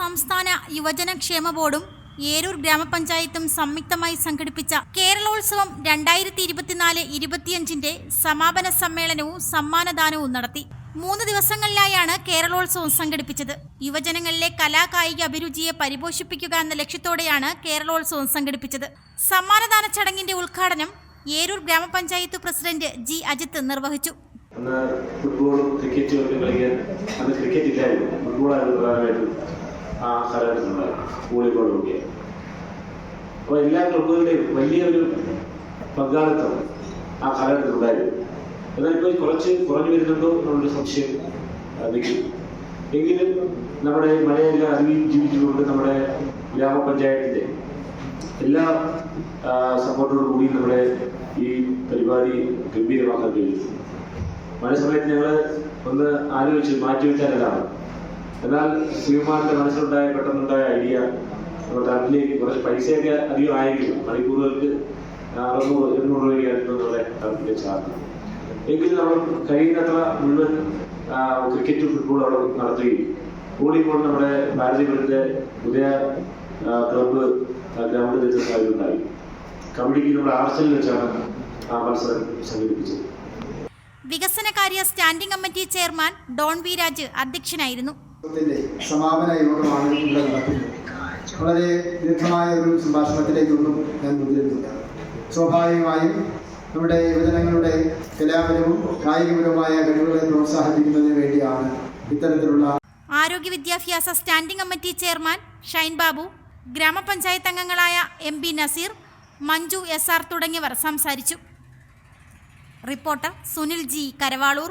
സംസ്ഥാന യുവജന ക്ഷേമ ബോർഡും ഏരൂർ ഗ്രാമപഞ്ചായത്തും സംയുക്തമായി സംഘടിപ്പിച്ച കേരളോത്സവം രണ്ടായിരത്തി ഇരുപത്തിനാല് ഇരുപത്തിയഞ്ചിന്റെ സമാപന സമ്മേളനവും സമ്മാനദാനവും നടത്തി. മൂന്ന് ദിവസങ്ങളിലായാണ് കേരളോത്സവം സംഘടിപ്പിച്ചത്. യുവജനങ്ങളിലെ കലാകായിക അഭിരുചിയെ പരിപോഷിപ്പിക്കുക എന്ന ലക്ഷ്യത്തോടെയാണ് കേരളോത്സവം സംഘടിപ്പിച്ചത്. സമ്മാനദാന ചടങ്ങിന്റെ ഉദ്ഘാടനം ഏരൂർ ഗ്രാമപഞ്ചായത്ത് പ്രസിഡന്റ് ജി അജിത്ത് നിർവഹിച്ചു. ഫുട്ബോൾ ക്രിക്കറ്റ് കളിക്കാൻ അന്ന് ക്രിക്കറ്റ് ഇല്ലായിരുന്നു. ഫുട്ബോളായിരുന്നു പ്രധാനമായിട്ടും ആ വോളിബോളും ഒക്കെ അപ്പോൾ എല്ലാ ക്ലബുകളുടെയും വലിയൊരു പങ്കാളിത്തം ആ കാലഘട്ടത്തിലുണ്ടായിരുന്നു എന്നാൽ ഇപ്പോൾ കുറച്ച് കുറഞ്ഞു വരുന്നുണ്ടോ എന്നുള്ളൊരു സംശയം നിൽക്കും. എങ്കിലും നമ്മുടെ മലയെല്ലാം അറിവിൽ ജീവിച്ചുകൊണ്ട് നമ്മുടെ ഗ്രാമപഞ്ചായത്തിന്റെ എല്ലാ സപ്പോർട്ടോടു കൂടി നമ്മുടെ ഈ പരിപാടി ഗംഭീരമാക്കാൻ കഴിയും മഴ സമയത്ത് ഞങ്ങൾ ഒന്ന് ആലോചിച്ച് മാറ്റിവെച്ചാൽ അതാണ് എന്നാൽ ശിവമാറിന്റെ മനസ്സിലുണ്ടായ പെട്ടെന്നുണ്ടായ ഐഡിയ നമ്മുടെ കുറച്ച് പൈസയൊക്കെ അധികം ആയിരിക്കും. മണിക്കൂറുകൾക്ക് അറുന്നൂറ് എണ്ണൂറ് രൂപയായിരുന്നു നമ്മുടെ ടർക്കിന്റെ ചാർജ് എങ്കിലും നമ്മൾ കഴിയുന്നത്ര മുഴുവൻ ക്രിക്കറ്റ് ഫുട്ബോൾ അവിടെ നടത്തുകയും. വോളിബോൾ നമ്മുടെ ഭാരതീയപുരത്തെ പുതിയ ക്ലബ്ബ് വെച്ച ഗ്രൗണ്ട് ഉണ്ടായി കബഡിക്ക് നമ്മുടെ ആർച്ചലിൽ വെച്ചാണ് ആ മത്സരം സംഘടിപ്പിച്ചത്. വികസനകാര്യ standing committee chairman Don V Raj അധ്യക്ഷനായിരുന്നു. ത്തിന്റെ സമാപന യോഗമാണ് ഇവിടെ നടക്കുന്നത്. വളരെ ദീർഘമായ ഒരു സംഭാഷണത്തിലേക്കൊന്നും ഞാൻ മുതിരുന്നില്ല. സ്വാഭാവികമായും നമ്മുടെ യുവജനങ്ങളുടെ കലാപരവും കായികപരവുമായ കഴിവുകളെ പ്രോത്സാഹിപ്പിക്കുന്നതിന് വേണ്ടിയാണ് ഇത്തരത്തിലുള്ള ആരോഗ്യ വിദ്യാഭ്യാസ standing committee chairman Shine Babu ഗ്രാമപഞ്ചായത്ത് അംഗങ്ങളായ M B Nazeer Manju S R തുടങ്ങിയവർ സംസാരിച്ചു. Reporter Sunil G Karavaloor.